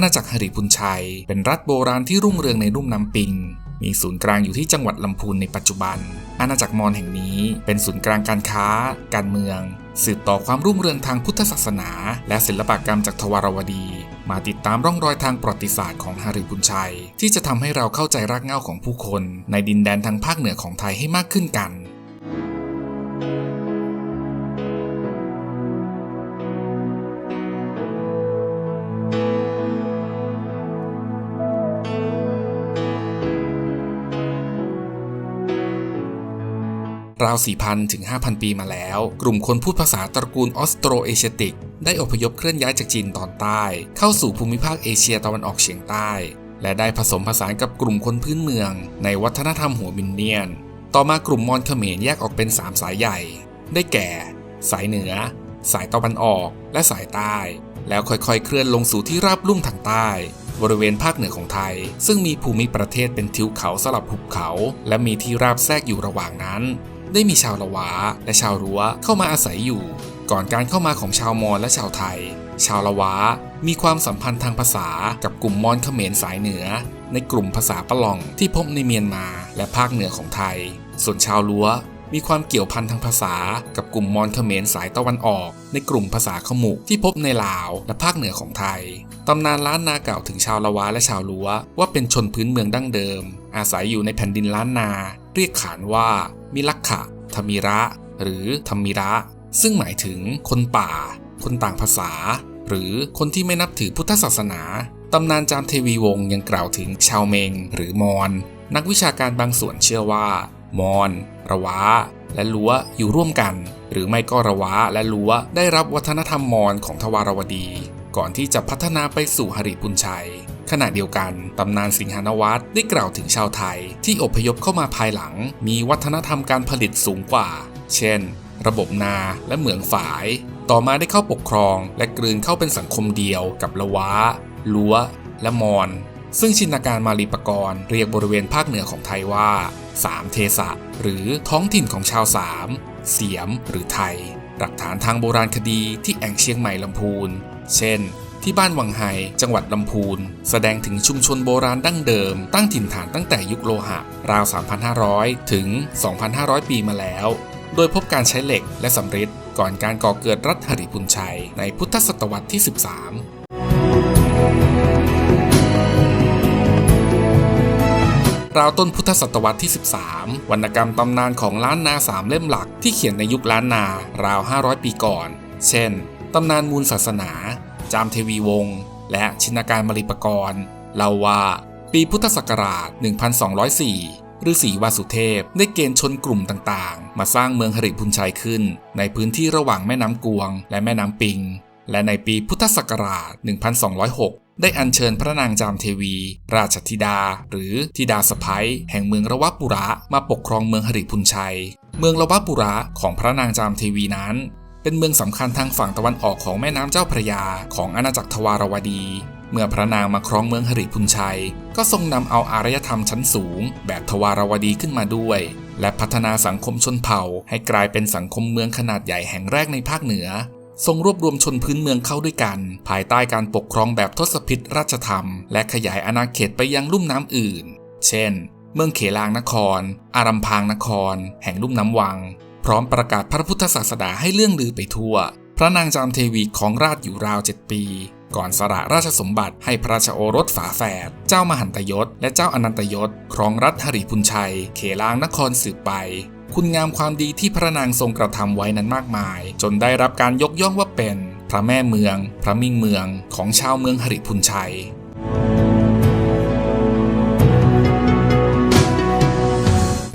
อาณาจักรหริพุนชัย เป็นรัฐโบราณที่รุ่งเรืองในรุ่มน้ำปิง มีศูนย์กลางอยู่ที่จังหวัดลำพูนในปัจจุบัน อาณาจักรมอญแห่งนี้ เป็นศูนย์กลางการค้า การเมือง สืบต่อความรุ่งเรืองทางพุทธศาสนา และศิลปกรรมจากทวารวดี มาติดตามร่องรอยทางประวัติศาสตร์ของฮาริพุนชัย ที่จะทำให้เราเข้าใจรากเหง้าของผู้คน ในดินแดนทางภาคเหนือของไทยให้มากขึ้นกัน ราว 4,000 ถึง 5,000 ปีมาแล้ว กลุ่มคนพูดภาษาตระกูลออสโตรเอเชียติก ได้อพยพเคลื่อนย้ายจากจีนตอนใต้ เข้าสู่ภูมิภาคเอเชียตะวันออกเฉียงใต้ และได้ผสมผสานกับกลุ่มคนพื้นเมือง ในวัฒนธรรมหัวมินเนียน ต่อมากลุ่มมอญเขมรแยกออกเป็น 3 สายใหญ่ ได้แก่ สายเหนือ สายตะวันออก และสายใต้ แล้วค่อยๆ เคลื่อนลงสู่ที่ราบลุ่มทางใต้บริเวณภาคเหนือของไทย ซึ่งมีภูมิประเทศเป็นทิวเขาสลับหุบเขา และมีที่ราบแทรกอยู่ระหว่างนั้น ได้มีชาวละวาและชาวรั้วเข้ามาอาศัยอยู่ ก่อนการเข้ามาของชาวมอญและชาวไทย ชาวละวามีความสัมพันธ์ทางภาษากับกลุ่มมอญเขมรสายเหนือ ในกลุ่มภาษาปะลองที่พบในเมียนมาและภาคเหนือของไทย ส่วนชาวลัวมีความเกี่ยวพันทางภาษากับกลุ่มมอญเขมรสายตะวันออก ในกลุ่มภาษาขมุที่พบในลาวและภาคเหนือของไทย ตำนานล้านนากล่าวถึงชาวละวาและชาวลัวว่าเป็นชนพื้นเมืองดั้งเดิม อาศัยอยู่ในแผ่นดินล้านนา เรียกขานว่า มิลักขะธมิระ หรือธรรมิระ ซึ่งหมายถึงคนป่า คนต่างภาษา หรือคนที่ไม่นับถือพุทธศาสนา ตำนานจามเทวีวงศ์ยังกล่าวถึงชาวเมง หรือมอญนักวิชาการบางส่วนเชื่อว่า มอญระวะและลัวอยู่ร่วมกัน หรือไม่ก็ระวะและลัวได้รับวัฒนธรรมมอญของทวารวดี ก่อนที่จะพัฒนาไปสู่หริพุนชัย ขณะเดียวกัน ตำนานสิงหานวัตได้กล่าวถึงชาวไทย ที่อพยพเข้ามาภายหลัง มีวัฒนธรรมการผลิตสูงกว่า เช่น ระบบนาและเหมืองฝาย ต่อมาได้เข้าปกครอง และกลืนเข้าเป็นสังคมเดียวกับละวะลัวและมอญซึ่งชินาการมาลีปกรณ์เรียกบริเวณภาคเหนือของไทยว่าสามเทสะหรือท้องถิ่นของชาวสามเสียมหรือไทย หลักฐานทางโบราณคดีที่แอ่งเชียงใหม่ลำพูน เช่น ที่บ้านวังไฮจังหวัดลำพูน แสดงถึงชุมชนโบราณดั้งเดิม ตั้งถิ่นฐานตั้งแต่ยุคโลหะ ราว 3,500 ถึง 2,500 ปีมาแล้ว โดยพบการใช้เหล็กและสำริดก่อนการก่อเกิดรัฐหริพุนชัย ในพุทธศตวรรษที่ 13ราวต้นพุทธศตวรรษที่ 13 วรรณกรรมตำนานของล้านนาสามเล่มหลักที่เขียนในยุคล้านนา ราว 500 ปีก่อน เช่น ตำนานมูลศาสนา จามเทวีวงศ์และชินการมริปกรณ์เล่าว่าปีพุทธศักราช 1204ฤาษีวาสุเทพได้เกณฑ์ชนกลุ่มต่างๆ มาสร้างเมืองหริพุนชัยขึ้น ในพื้นที่ระหว่างแม่น้ำกวง และแม่น้ำปิง และในปีพุทธศักราช 1206 ได้อัญเชิญพระนางจามเทวี ราชธิดา หรือธิดาสะพ้ยแห่งเมืองระวะปุระมาปกครองเมืองหริพุนชัย เมืองระวะปุระของพระนางจามเทวีนั้น เป็นเมืองสำคัญทางฝั่งตะวันออกของแม่น้ำเจ้าพระยาของอาณาจักรทวารวดี เมื่อพระนางมาครองเมืองหริพุนชัย ก็ทรงนำเอาอารยธรรมชั้นสูง แบบทวารวดีขึ้นมาด้วย และพัฒนาสังคมชนเผ่า ให้กลายเป็นสังคมเมืองขนาดใหญ่แห่งแรกในภาคเหนือ ทรงรวบรวมชนพื้นเมืองเข้าด้วยกัน ภายใต้การปกครองแบบทศพิธราชธรรม และขยายอาณาเขตไปยังลุ่มน้ำอื่น เช่น เมืองเขลางนคร อารัมพางนคร แห่งลุ่มน้ำวัง ร้อมประกาศพระพุทธศาสนาให้เลื่องลือไปทั่ว พระนางจามเทวีของราชอยู่ราวเจ็ดปี ก่อนสละราชสมบัติให้พระราชโอรสฝาแฝด เจ้ามหันตยศ และเจ้าอนันตยศ ครองรัฐหริพุนชัย เขลางนครสืบไป คุณงามความดีที่พระนางทรงกระทำไว้นั้นมากมาย จนได้รับการยกย่องว่าเป็น พระแม่เมือง พระมิ่งเมืองของชาวเมืองหริพุนชัย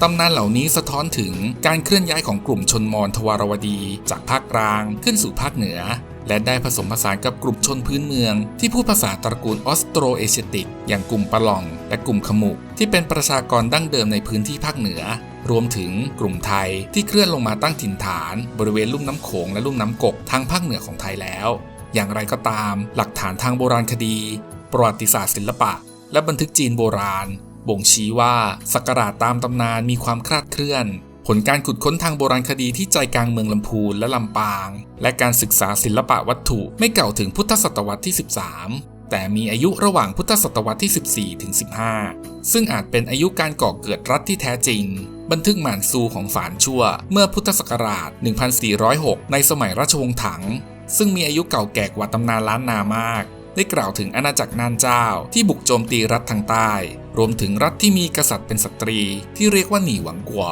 ตำนานเหล่านี้สะท้อนถึงการเคลื่อนย้ายของกลุ่มชนมอญทวารวดี จากภาคกลางขึ้นสู่ภาคเหนือ และได้ผสมผสานกับกลุ่มชนพื้นเมือง ที่พูดภาษาตระกูลออสโตรเอเชียติก อย่างกลุ่มปะหลอง และกลุ่มขมุก ที่เป็นประชากรดั้งเดิมในพื้นที่ภาคเหนือ รวมถึงกลุ่มไทยที่เคลื่อนลงมาตั้งถิ่นฐาน บริเวณลุ่มน้ำโขงและลุ่มน้ำกกทางภาคเหนือของไทยแล้ว อย่างไรก็ตาม หลักฐานทางโบราณคดี ประวัติศาสตร์ศิลปะ และบันทึกจีนโบราณ บ่งชี้ว่าสักการะตามตำนานมีความคลาดเคลื่อน ผลการขุดค้นทางโบราณคดีที่ใจกลางเมืองลำพูนและลำปาง และการศึกษาศิลปะวัตถุไม่เก่าถึงพุทธศตวรรษที่ 13 แต่มีอายุระหว่างพุทธศตวรรษที่ 14ถึง15 ซึ่งอาจเป็นอายุการก่อเกิดรัฐที่แท้จริง บันทึกหมานซูของฝานชั่ว เมื่อพุทธศักราช 1406 ในสมัยราชวงศ์ถัง ซึ่งมีอายุเก่าแก่กว่าตำนานล้านนามาก ได้กล่าวถึงอาณาจักรนานเจ้าที่บุกโจมตีรัฐทางใต้ รวมถึงรัฐที่มีกษัตริย์เป็นสตรี ที่เรียกว่าหนีหวังกัว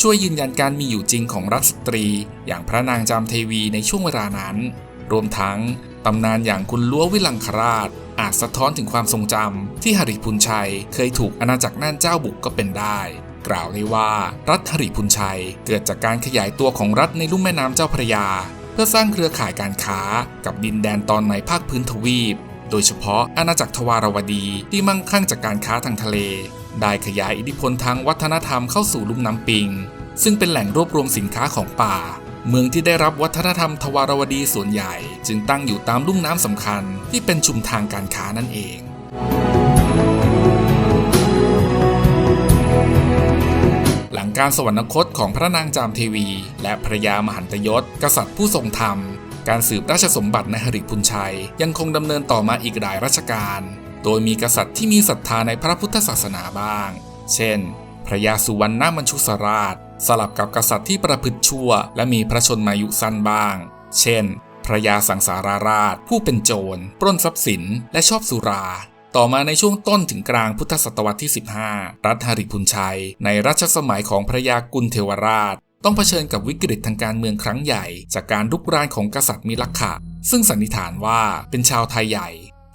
ช่วยยืนยันการมีอยู่จริงของรัฐสตรี อย่างพระนางจามเทวีในช่วงเวลานั้น รวมทั้งตำนานอย่างคุณล้ววิลังคราช อาจสะท้อนถึงความทรงจำที่หริพุนชัย เคยถูกอาณาจักรน่านเจ้าบุกก็เป็นได้ กล่าวได้ว่ารัฐหริพุนชัย เกิดจากการขยายตัวของรัฐในลุ่มแม่น้ำเจ้าพระยา เพื่อสร้างเครือข่ายการค้ากับดินแดนตอนในภาคพื้นทวีป โดยเฉพาะอาณาจักรทวารวดีที่มั่งคั่งจากการค้าทางทะเล ได้ขยายอิทธิพลทางวัฒนธรรมเข้าสู่ลุ่มน้ำปิง ซึ่งเป็นแหล่งรวบรวมสินค้าของป่า เมืองที่ได้รับวัฒนธรรมทวารวดีส่วนใหญ่ จึงตั้งอยู่ตามลุ่มน้ำสำคัญที่เป็นชุมทางการค้านั่นเอง หลังการสวรรคตของพระนางจามเทวี และภระยามหันตยศ กษัตริย์ผู้ทรงธรรม การสืบราชสมบัติในหริพุนชัย ยังคงดำเนินต่อมาอีกหลายรัชกาลโดยมีกษัตริย์ที่มีศรัทธาในพระพุทธศาสนาบ้าง เช่น พระยาสุวรรณมัญชุสราช สลับกับกษัตริย์ที่ประพฤติชั่ว และมีพระชนมายุสั้นบ้าง เช่น พระยาสังสาราราช ผู้เป็นโจร ปล้นทรัพย์สิน และชอบสุรา ต่อมาในช่วงต้นถึงกลางพุทธศตวรรษที่ 15 รัฐหริพุนชัย ในรัชสมัยของพระยากุลเทวราช ต้องเผชิญกับวิกฤตทางการเมืองครั้งใหญ่ จากการรุกรานของกษัตริย์มิลักขะ ซึ่งสันนิษฐานว่าเป็นชาวไทยใหญ่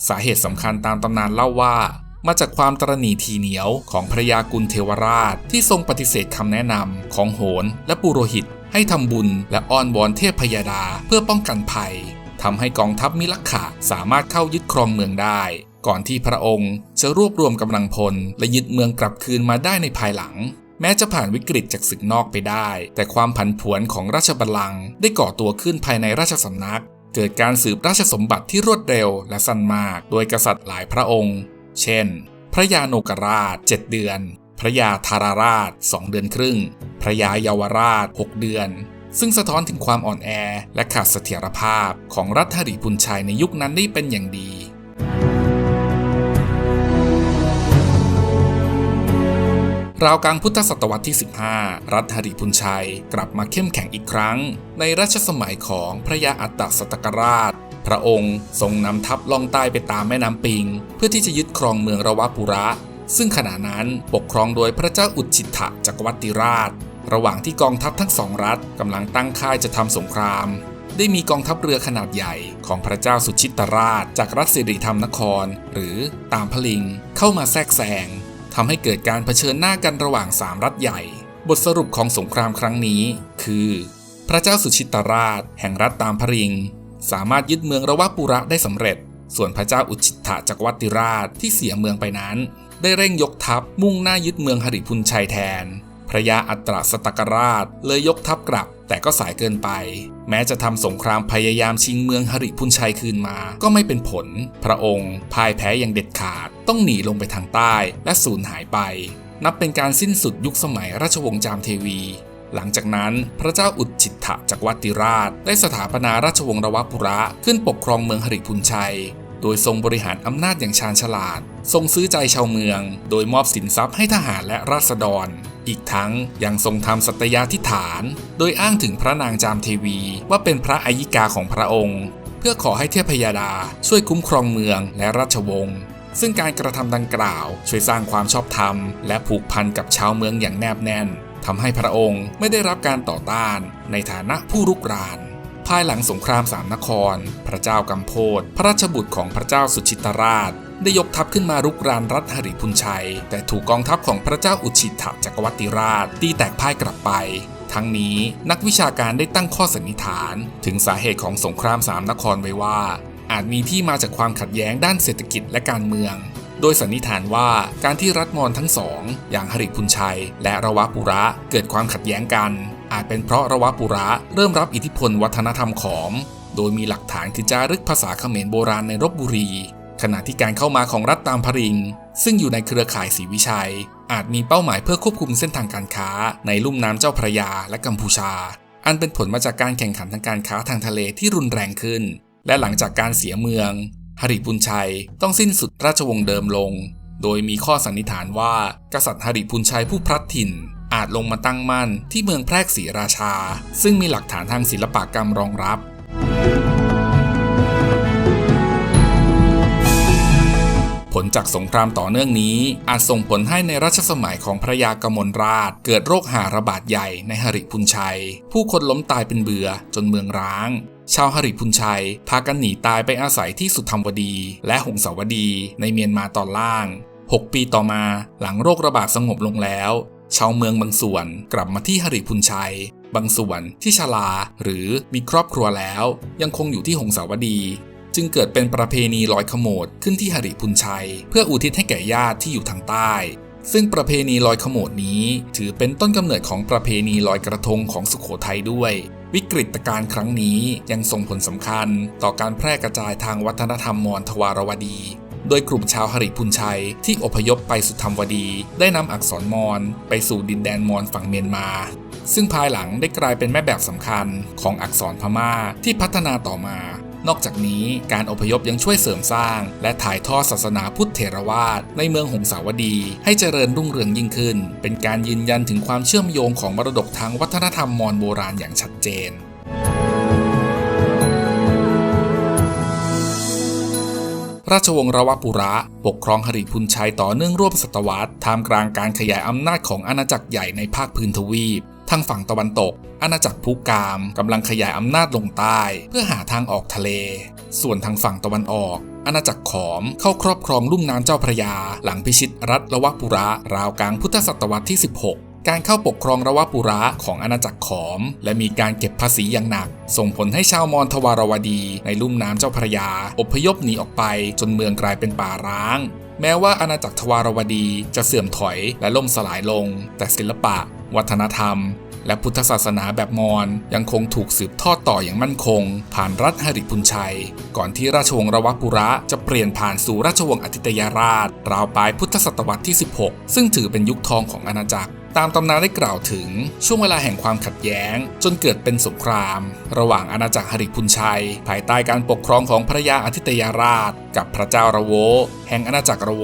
สาเหตุสำคัญตามตำนานเล่าว่ามาจากความตรณีทีเหนียวของพระยากุลเทวราช ที่ทรงปฏิเสธคำแนะนำของโหนและปุโรหิต ให้ทำบุญและอ้อนวอนเทพพยดาเพื่อป้องกันภัยทำให้กองทัพมิลักขะสามารถเข้ายึดครองเมืองได้ ก่อนที่พระองค์จะรวบรวมกำลังพล และยึดเมืองกลับคืนมาได้ในภายหลัง แม้จะผ่านวิกฤตจากศึกนอกไปได้ แต่ความผันผวนของราชบัลลังก์ได้ก่อตัวขึ้นภายในราชสำนัก เกิดการสืบราชสมบัติที่รวดเร็วและสั้นมาก โดยกษัตริย์หลายพระองค์ เช่น พระยาโนกราช 7 เดือน พระยาธาราราช 2 เดือนครึ่ง พระยาเยาวราช 6 เดือนซึ่งสะท้อนถึงความอ่อนแอและขาดเสถียรภาพของรัฐหริพุนชัยในยุคนั้นได้เป็นอย่างดี ราวกลางพุทธศตวรรษที่ 15 รัฐหริพุนชัยกลับมาเข้มแข็งอีกครั้ง ในรัชสมัยของพระยาอัตตสตกราช พระองค์ทรงนำทัพล่องใต้ไปตามแม่น้ำปิง เพื่อที่จะยึดครองเมืองระวะปุระ ซึ่งขณะนั้นปกครองโดยพระเจ้าอุจิตถะจักรวรรดิราช ระหว่างที่กองทัพทั้งสองรัฐกำลังตั้งค่ายจะทำสงครามได้มีกองทัพเรือขนาดใหญ่ของพระเจ้าสุชิตราช จากรัฐสิริธรรมนคร หรือตามพลิง เข้ามาแทรกแซง ทำให้เกิดการเผชิญหน้ากันระหว่างสามรัฐใหญ่ บทสรุปของสงครามครั้งนี้ คือ พระเจ้าสุชิตราช แห่งรัฐตามพริง สามารถยึดเมืองระวะปุระได้สำเร็จ ส่วนพระเจ้าอุชิตถจักรวัติราชที่เสียเมืองไปนั้น ได้เร่งยกทัพมุ่งหน้ายึดเมืองหริพุนชัยแทน พระยาอัตราสตกราชเลยยกทัพกลับ แต่ก็สายเกินไป แม้จะทำสงครามพยายามชิงเมืองหริพุนชัยคืนมา ก็ไม่เป็นผล พระองค์พ่ายแพ้อย่างเด็ดขาด ต้องหนีลงไปทางใต้และสูญหายไป นับเป็นการสิ้นสุดยุคสมัยราชวงศ์จามเทวี หลังจากนั้นพระเจ้าอุดจิตถะจักวรรดิราช ได้สถาปนาราชวงศ์รวปุระขึ้นปกครองเมืองหริพุนชัยโดยทรงบริหารอำนาจอย่างชาญฉลาด ทรงซื้อใจชาวเมือง โดยมอบสินทรัพย์ให้ทหารและราษฎร อีกทั้งยังทรงทำสัตยาธิฐาน โดยอ้างถึงพระนางจามเทวีว่าเป็นพระอายิกาของพระองค์ เพื่อขอให้เทพยาดาช่วยคุ้มครองเมืองและราชวงศ์ซึ่งการกระทำดังกล่าว ช่วยสร้างความชอบธรรม และผูกพันกับชาวเมืองอย่างแนบแน่นทำให้พระองค์ไม่ได้รับการต่อต้านในฐานะผู้รุกราน ภายหลังสงครามสามนคร พระเจ้ากัมโพธพระราชบุตรของพระเจ้าสุชิตราช ได้ยกทัพขึ้นมารุกรานรัฐหริพุนชัย แต่ถูกกองทัพของพระเจ้าอุชิตถจักรวรรดิราชตีแตกพ่ายกลับไป ทั้งนี้นักวิชาการได้ตั้งข้อสันนิษฐาน ถึงสาเหตุของสงครามสามนครไว้ว่า อาจมีที่มาจากความขัดแย้งด้านเศรษฐกิจและการเมือง โดยสันนิษฐานว่าการที่รัฐมอญทั้งสอง อย่างหริพุนชัย และระวะปุระเกิดความขัดแย้งกัน อาจเป็นเพราะระวะปุระเริ่มรับอิทธิพลวัฒนธรรมขอม โดยมีหลักฐานคือจารึกภาษาเขมรโบราณในรบบุรี ขณะที่การเข้ามาของรัฐตามพริง ซึ่งอยู่ในเครือข่ายศรีวิชัย อาจมีเป้าหมายเพื่อควบคุมเส้นทางการค้า ในลุ่มน้ำเจ้าพระยาและกัมพูชา อันเป็นผลมาจากการแข่งขันทางการค้าทางทะเลที่รุนแรงขึ้น และหลังจากการเสียเมืองหริพุนชัยต้องสิ้นสุดราชวงศ์เดิมลง โดยมีข้อสันนิษฐานว่า กษัตริย์หริพุนชัยผู้พลัดถิ่น อาจลงมาตั้งมั่นที่เมืองแพรกศรีราชา ซึ่งมีหลักฐานทางศิลปกรรมรองรับ ลจากสงครามต่อเนื่องนี้ อาจส่งผลให้ในรัชสมัยของพระยากมลราช เกิดโรคหาระบาดใหญ่ในหริพุนชัย ผู้คนล้มตายเป็นเบือจนเมืองร้าง ชาวหริพุนชัย พากันหนีตายไปอาศัยที่สุธรรมวดี และหงสาวดีในเมียนมาตอนล่าง 6 ปีต่อมาหลังโรคระบาดสงบลงแล้ว ชาวเมืองบางส่วนกลับมาที่หริพุนชัยบางส่วนที่ชลาหรือมีครอบครัวแล้ว ยังคงอยู่ที่หงสาวดี จึงเกิดเป็นประเพณีลอยขโมดขึ้นที่หริพุนชัย เพื่ออุทิศให้แก่ญาติที่อยู่ทางใต้ ซึ่งประเพณีลอยขโมดนี้ ถือเป็นต้นกำเนิดของประเพณีลอยกระทงของสุขโขทัยด้วย วิกฤตการณ์ครั้งนี้ยังส่งผลสำคัญ ต่อการแพร่กระจายทางวัฒนธรรมมอญทวารวดี โดยกลุ่มชาวหริพุนชัยที่อพยพไปสุธรรมวดี ได้นำอักษรมอญไปสู่ดินแดนมอญฝั่งเมียนมาซึ่งภายหลังได้กลายเป็นแม่แบบสำคัญของอักษรพม่าที่พัฒนาต่อมา นอกจากนี้การอพยพยังช่วยเสริมสร้าง และถ่ายทอดศาสนาพุทธเถรวาทในเมืองหงสาวดี ให้เจริญรุ่งเรืองยิ่งขึ้น เป็นการยืนยันถึงความเชื่อมโยงของมรดกทางวัฒนธรรมมอญโบราณอย่างชัดเจนราชวงศ์รวปุระ ปกครองหริพุนชัยต่อเนื่องร่วมศตวรรษท่ามกลางการขยายอำนาจของอาณาจักรใหญ่ในภาคพื้นทวีป ทางฝั่งตะวันตก อาณาจักรภูกามกำลังขยายอำนาจลงใต้เพื่อหาทางออกทะเล ส่วนทางฝั่งตะวันออกอาณาจักรขอมเข้าครอบครองลุ่มน้ำเจ้าพระยา หลังพิชิตรัฐละวะปุระ ราวกลางพุทธศตวรรษที่ 16การเข้าปกครองระวะปุระของอาณาจักรขอม และมีการเก็บภาษีอย่างหนัก ส่งผลให้ชาวมอญทวารวดีในลุ่มน้ำเจ้าพระยา อพยพหนีออกไปจนเมืองกลายเป็นป่าร้าง แม้ว่าอาณาจักรทวารวดีจะเสื่อมถอยและล่มสลายลง แต่ศิลปะ วัฒนธรรม และพุทธศาสนาแบบมอญยังคงถูกสืบทอดต่ออย่างมั่นคง ผ่านรัฐหริพุนชัย ก่อนที่ราชวงศ์ระวัปุระจะเปลี่ยนผ่านสู่ราชวงศ์อธิตยราช ราวปลายพุทธศตวรรษที่ 16 ซึ่งถือเป็นยุคทองของอาณาจักร ตามตำนานได้กล่าวถึงช่วงเวลาแห่งความขัดแย้ง จนเกิดเป็นสงคราม ระหว่างอาณาจักรหริพุนชัย ภายใต้การปกครองของพระยาอธิตยราช กับพระเจ้าระโว แห่งอาณาจักรระโว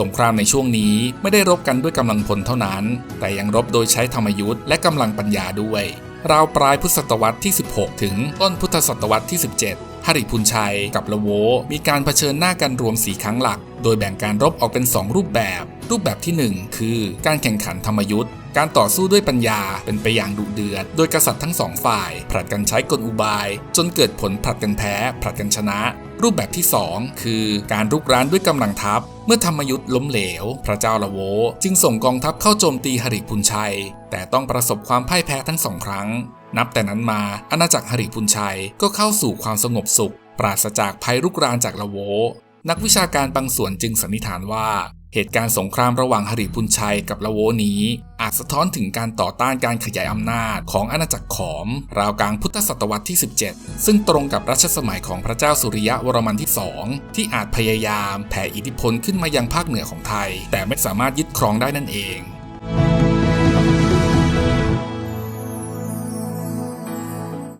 สงครามในช่วงนี้ไม่ได้รบกันด้วยกำลังพลเท่านั้น แต่ยังรบโดยใช้ธรรมยุทธ์และกำลังปัญญาด้วย ราวปลายพุทธศตวรรษที่ 16 ถึงต้นพุทธศตวรรษที่ 17หริพุนชัยกับละโว มีการเผชิญหน้ากันรวม4ครั้งหลัก โดยแบ่งการรบออกเป็น 2 รูปแบบ รูปแบบที่ 1 คือการแข่งขันธรรมยุทธ์การต่อสู้ด้วยปัญญาเป็นไปอย่างดุเดือด โดยกษัตริย์ทั้งสองฝ่ายผลัดกันใช้กลอุบาย จนเกิดผลผลัดกันแพ้ผลัดกันชนะ รูปแบบที่ 2 คือการรุกรานด้วยกำลังทัพ เมื่อธรรมยุทธ์ล้มเหลว พระเจ้าละโว จึงส่งกองทัพเข้าโจมตีหริพุนชัย แต่ต้องประสบความพ่ายแพ้ทั้งสองครั้ง นับแต่นั้นมาอาณาจักรหริพุนชัยก็เข้าสู่ความสงบสุข ปราศจากภัยรุกรานจากละโว นักวิชาการบางส่วนจึงสันนิษฐานว่า เหตุการณ์สงครามระหว่างหริพุนชัยกับละโวนี้ อาจสะท้อนถึงการต่อต้านการขยายอำนาจของอาณาจักรขอม ราวกลางพุทธศตวรรษที่ 17 ซึ่งตรงกับรัชสมัยของพระเจ้าสุริยะวรมันที่ 2 ที่อาจพยายามแผ่อิทธิพลขึ้นมายังภาคเหนือของไทย แต่ไม่สามารถยึดครองได้นั่นเอง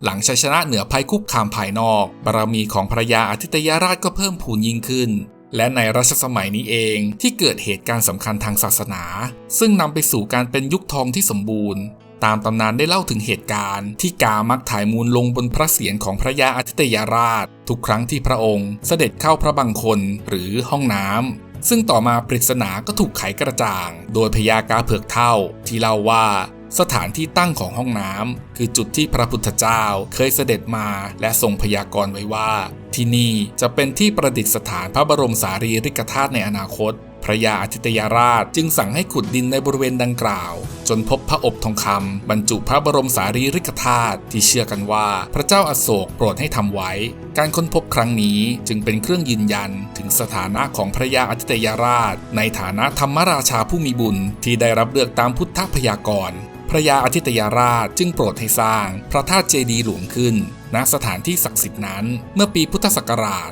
หลังชัยชนะเหนือภัยคุกคามภายนอก บารมีของพระยาอาทิตยราชก็เพิ่มพูนยิ่งขึ้น และในรัชสมัยนี้เองที่เกิดเหตุการณ์สำคัญทางศาสนา ซึ่งนำไปสู่การเป็นยุคทองที่สมบูรณ์ ตามตำนานได้เล่าถึงเหตุการณ์ ที่กามักถ่ายมูลลงบนพระเศียรของพระยาอาทิตยราช ทุกครั้งที่พระองค์ เสด็จเข้าพระบังคลหรือห้องน้ำซึ่งต่อมาปริศนาก็ถูกไขกระจ่าง โดยพญากาเผือกเท่า ที่เล่าว่า สถานที่ตั้งของห้องน้ำคือจุดที่พระพุทธเจ้าเคยเสด็จมาและทรงพยากรณ์ไว้ว่า ที่นี่จะเป็นที่ประดิษฐานพระบรมสารีริกธาตุในอนาคต พระยาอาทิตยราชจึงสั่งให้ขุดดินในบริเวณดังกล่าว จนพบพระอบทองคำบรรจุพระบรมสารีริกธาตุที่เชื่อกันว่าพระเจ้าอาโศกโปรดให้ทำไว้ การค้นพบครั้งนี้จึงเป็นเครื่องยืนยันถึงสถานะของพระยาอาทิตยราช ในฐานะธรรมราชาผู้มีบุญที่ได้รับเลือกตามพุทธพยากรณ์ พระยาอาทิตยาราชจึงโปรดให้สร้างพระธาตุเจดีย์หลวงขึ้น ณสถานที่ศักดิ์สิทธิ์นั้น เมื่อปีพุทธศักราช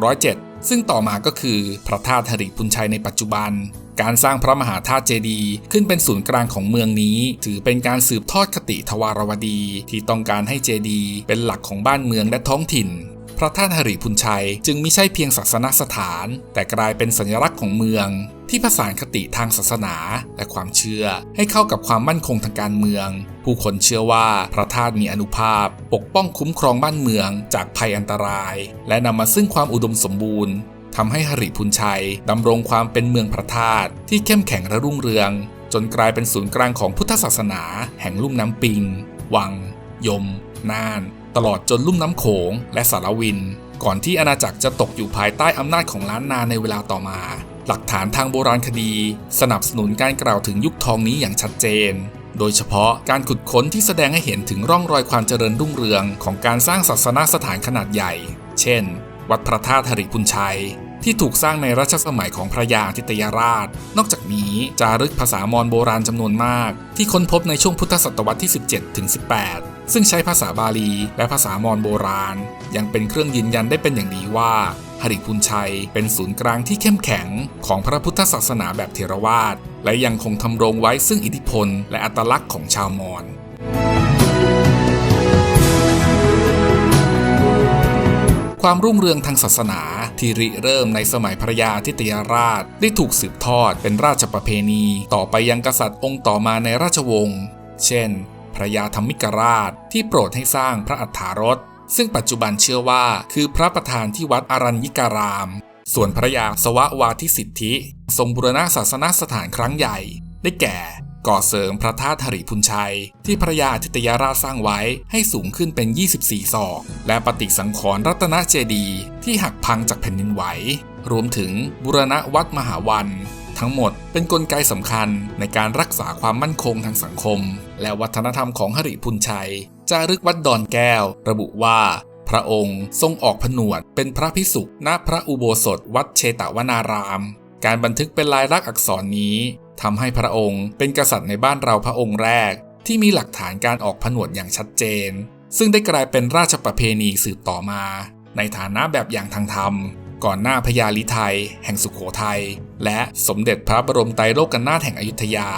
1607 ซึ่งต่อมาก็คือพระธาตุหริพุนชัยในปัจจุบัน การสร้างพระมหาธาตุเจดีย์ขึ้นเป็นศูนย์กลางของเมืองนี้ ถือเป็นการสืบทอดคติทวารวดี ที่ต้องการให้เจดีย์เป็นหลักของบ้านเมืองและท้องถิ่น พระธาตุหริพุนชัย จึงไม่ใช่เพียงศาสนสถาน แต่กลายเป็นสัญลักษณ์ของเมือง ที่ผสานคติทางศาสนา และความเชื่อให้เข้ากับความมั่นคงทางการเมือง ผู้คนเชื่อว่าพระธาตุมีอนุภาพ ปกป้องคุ้มครองบ้านเมืองจากภัยอันตราย และนำมาซึ่งความอุดมสมบูรณ์ทำให้หริพุนชัยดำรงความเป็นเมืองพระธาตุที่เข้มแข็งและรุ่งเรือง จนกลายเป็นศูนย์กลางของพุทธศาสนา แห่งลุ่มน้ำปิง วัง ยม น่าน ตลอดจนลุ่มน้ำโขงและสารวิน ก่อนที่อาณาจักรจะตกอยู่ภายใต้อำนาจของล้านนาในเวลาต่อมา หลักฐานทางโบราณคดี สนับสนุนการกล่าวถึงยุคทองนี้อย่างชัดเจน โดยเฉพาะการขุดค้นที่แสดงให้เห็นถึงร่องรอยความเจริญรุ่งเรืองของการสร้างศาสนสถานขนาดใหญ่ เช่น วัดพระธาตุหริพุนชัยที่ถูกสร้างในรัชสมัยของพระยาทิตยราช นอกจากนี้จารึกภาษามอญโบราณจำนวนมาก ที่ค้นพบในช่วงพุทธศตวรรษที่ 17 ถึง 18 ซึ่งใช้ภาษาบาลีและภาษามอญโบราณ ยังเป็นเครื่องยืนยันได้เป็นอย่างดีว่าหริพุนชัยเป็นศูนย์กลางที่เข้มแข็งของพระพุทธศาสนาแบบเทรวาสและยังคงทำรงไว้ซึ่งอิทธิพลและอัตลักษณ์ของชาวมอญความรุ่งเรืองทางศาสนาที่ริเริ่มในสมัยพระยาทิตยราชได้ถูกสืบทอดเป็นราชประเพณี ต่อไปยังกษัตริย์องค์ต่อมาในราชวงศ์ เช่น พระยาธรรมิกราช ที่โปรดให้สร้างพระอัฏฐารถซึ่งปัจจุบันเชื่อว่าคือพระประธานที่วัดอารัญญิการาม ส่วนพระยาสวะวาทิสิทธิ ทรงบูรณะศาสนสถานครั้งใหญ่ ได้แก่ ก่อเสริมพระธาตุหริพุนชัย ที่พระยาทิตยราชสร้างไว้ให้สูงขึ้นเป็น 24 ศอก และปฏิสังขรณ์รัตนเจดีที่หักพังจากแผ่นดินไหว รวมถึงบุรณะวัดมหาวัน ทั้งหมดเป็นนกลไกสำคัญในการรักษาความมั่นคงทางสังคม และวัฒนธรรมของหริพุนชัย จารึกวัดดอนแก้ว ระบุว่า พระองค์ทรงออกผนวดเป็นพระพิสุณพระอุโบสถ วัดเชตวนาราม การบันทึกเป็นลายลักษณ์อักษรนี้ทำให้พระองค์เป็นกษัตริย์ในบ้านเราพระองค์แรก ที่มีหลักฐานการออกผนวดอย่างชัดเจน ซึ่งได้กลายเป็นราชประเพณีสืบต่อมา ในฐานะแบบอย่างทางธรรม ก่อนหน้าพญาลิไทย แห่งสุขโขทัย และสมเด็จพระบรมไตรโลกนาถแห่งอยุธยา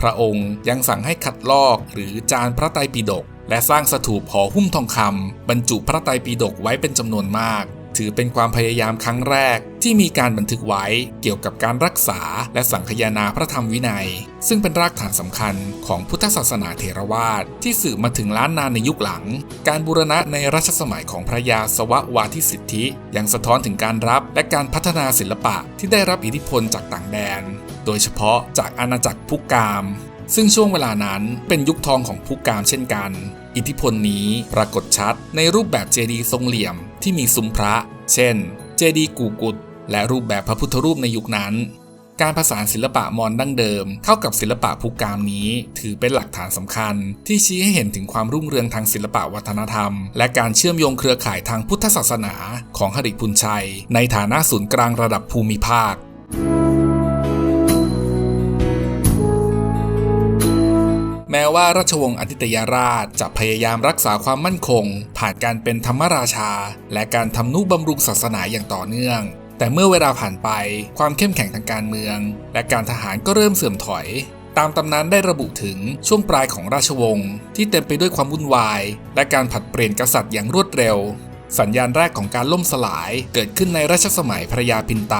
พระองค์ยังสั่งให้ขัดลอกหรือจานพระไตรปิฎกและสร้างสถูปหอหุ้มทองคำบรรจุพระไตรปิฎกไว้เป็นจำนวนมาก ถือเป็นความพยายามครั้งแรกที่มีการบันทึกไว้เกี่ยวกับการรักษาและสังคานาพระธรรมวินัย ซึ่งเป็นรากฐานสำคัญของพุทธศาสนาเถรวาทที่สืบมาถึงล้านนานในยุคหลัง การบูรณะในรัชสมัยของพระยาสวะวาทิสิทธิ ยังสะท้อนถึงการรับและการพัฒนาศิลปะที่ได้รับอิทธิพลจากต่างแดน โดยเฉพาะจากอาณาจักรพุกามซึ่งช่วงเวลานั้นเป็นยุคทองของพุกามเช่นกัน อิทธิพลนี้ปรากฏชัดในรูปแบบเจดีย์ทรงเหลี่ยม ที่มีซุ้มพระ เช่น เจดีย์กูกุดและรูปแบบพระพุทธรูปในยุคนั้น การผสานศิลปะมอญดั้งเดิม เข้ากับศิลปะภูกามนี้ ถือเป็นหลักฐานสำคัญ ที่ชี้ให้เห็นถึงความรุ่งเรืองทางศิลปะวัฒนธรรม และการเชื่อมโยงเครือข่ายทางพุทธศาสนาของหริพุนชัย ในฐานะศูนย์กลางระดับภูมิภาค แม้ว่าราชวงศ์อธิตยราชจะพยายามรักษาความมั่นคง ผ่านการเป็นธรรมราชา และการทำนุบำรุงศาสนาอย่างต่อเนื่อง แต่เมื่อเวลาผ่านไปความเข้มแข็งทางการเมือง และการทหารก็เริ่มเสื่อมถอยตามตำนานได้ระบุถึงช่วงปลายของราชวงศ์ที่เต็มไปด้วยความวุ่นวาย และการผัดเปลี่ยนกษัตริย์อย่างรวดเร็ว สัญญาณแรกของการล่มสลายเกิดขึ้นในรัชสมัยพระยาพินไต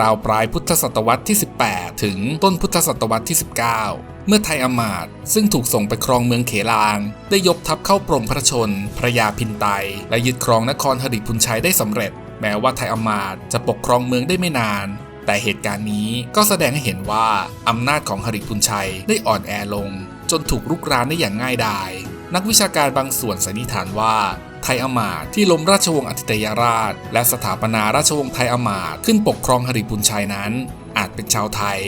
ราวปลายพุทธศตวรรษที่ 18 ถึงต้นพุทธศตวรรษที่ 19 เมื่อไทยอมาตซึ่งถูกส่งไปครองเมืองเขลาง ได้ยกทัพเข้าปลงพระชน พระยาพินไต และยึดครองนครหริพุนชัยได้สำเร็จ แม้ว่าไทยอมาตจะปกครองเมืองได้ไม่นาน แต่เหตุการณ์นี้ก็แสดงให้เห็นว่าอำนาจของหริพุนชัยได้อ่อนแอลง จนถูกรุกรานได้อย่างง่ายดาย นักวิชาการบางส่วนสันนิษฐานว่าไทยอมาตที่ล้มราชวงศ์อธิตยราช และสถาปนาราชวงศ์ไทยอมาตขึ้นปกครองหริพุนชัยนั้น อาจเป็นชาวไทย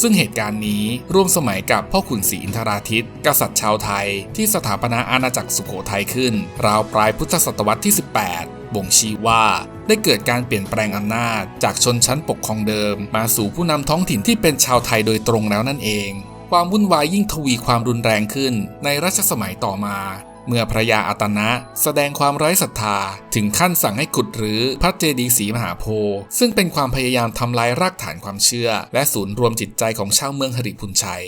ซึ่งเหตุการณ์นี้ร่วมสมัยกับพ่อขุนศรีอินทราทิตกษัตริย์ชาวไทย ที่สถาปนาอาณาจักรสุโขทัยขึ้น ราวปลายพุทธศตวรรษที่ 18 บ่งชี้ว่าได้เกิดการเปลี่ยนแปลงอำนาจ จากชนชั้นปกครองเดิม มาสู่ผู้นำท้องถิ่นที่เป็นชาวไทยโดยตรงแล้วนั่นเอง ความวุ่นวายยิ่งทวีความรุนแรงขึ้นในรัชสมัยต่อมา เมื่อพระยาอาตนะแสดงความไร้ศรัทธา ถึงขั้นสั่งให้ขุดหรือพระเจดีย์ศรีมหาโพธิ์ซึ่งเป็นความพยายามทำลายรากฐานความเชื่อ และศูนย์รวมจิตใจของชาวเมืองหริพุนชัย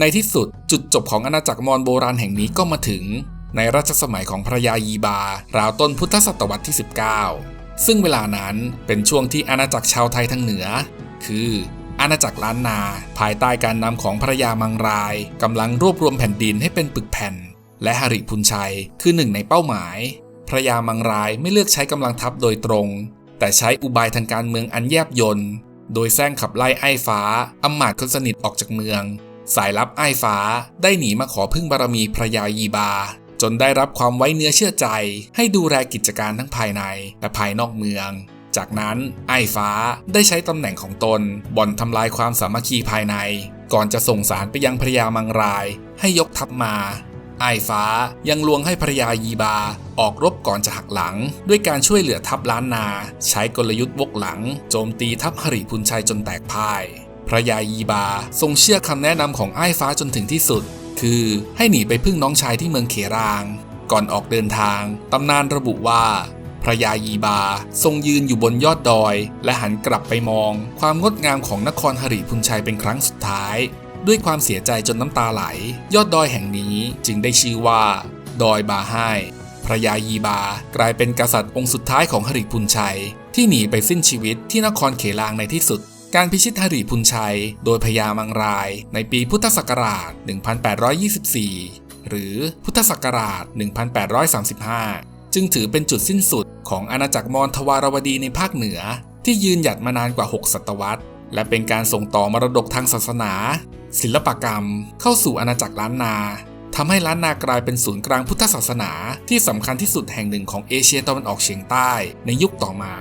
ในที่สุดจุดจบของอาณาจักรมอญโบราณแห่งนี้ก็มาถึง ในรัชสมัยของพระยายีบา ราวต้นพุทธศตวรรษที่ 19 ซึ่งเวลานั้นเป็นช่วงที่อาณาจักรชาวไทยทางเหนือ คือ อาณาจักรล้านนา ภายใต้การนำของพระยามังรายกำลังรวบรวมแผ่นดินให้เป็นปึกแผ่น และหริพุนชัยคือหนึ่งในเป้าหมาย พระยามังรายไม่เลือกใช้กำลังทัพโดยตรง แต่ใช้อุบายทางการเมืองอันแยบยลโดยแซงขับไล่ไอ้ฟ้าอำมาตย์คนสนิทออกจากเมือง สายลับไอ้ฟ้าได้หนีมาขอพึ่งบารมีพระยายีบา จนได้รับความไว้เนื้อเชื่อใจ ให้ดูแลกิจการทั้งภายในและภายนอกเมือง จากนั้นไอ้ฟ้าได้ใช้ตำแหน่งของตนบ่อนทำลายความสามัคคีภายใน ก่อนจะส่งสารไปยังพระยามังราย ให้ยกทัพมาไอ้ฟ้ายังลวงให้ภรยายีบา ออกรบก่อนจะหักหลัง ด้วยการช่วยเหลือทัพล้านนา ใช้กลยุทธ์วกหลัง โจมตีทัพหริพุนชัยจนแตกพ่ายพระยายีบาทรงเชื่อคำแนะนำของไอ้ฟ้าจนถึงที่สุด คือให้หนีไปพึ่งน้องชายที่เมืองเขราง ก่อนออกเดินทาง ตำนานระบุว่า พระยายีบา ทรงยืนอยู่บนยอดดอย และหันกลับไปมอง ความงดงามของนครหริพุนชัยเป็นครั้งสุดท้าย ด้วยความเสียใจจนน้ำตาไหล ยอดดอยแห่งนี้จึงได้ชื่อว่า ดอยบาไฮพระยายีบากลายเป็นกษัตริย์องค์สุดท้ายของหริพุนชัย ที่หนีไปสิ้นชีวิตที่นครเขลางในที่สุดการพิชิตหริพุนชัย โดยพญามังราย ในปีพุทธศักราช 1824 หรือพุทธศักราช 1835 จึงถือเป็นจุดสิ้นสุด ของอาณาจักรมอญทวารวดีในภาคเหนือ ที่ยืนหยัดมานานกว่า 6 ศตวรรษ และเป็นการส่งต่อมรดกทางศาสนา ศิลปกรรม เข้าสู่อาณาจักรล้านนาทำให้ล้านนากลายเป็นศูนย์กลางพุทธศาสนา ที่สำคัญที่สุดแห่งหนึ่งของเอเชียตะวันออกเฉียงใต้ในยุคต่อมา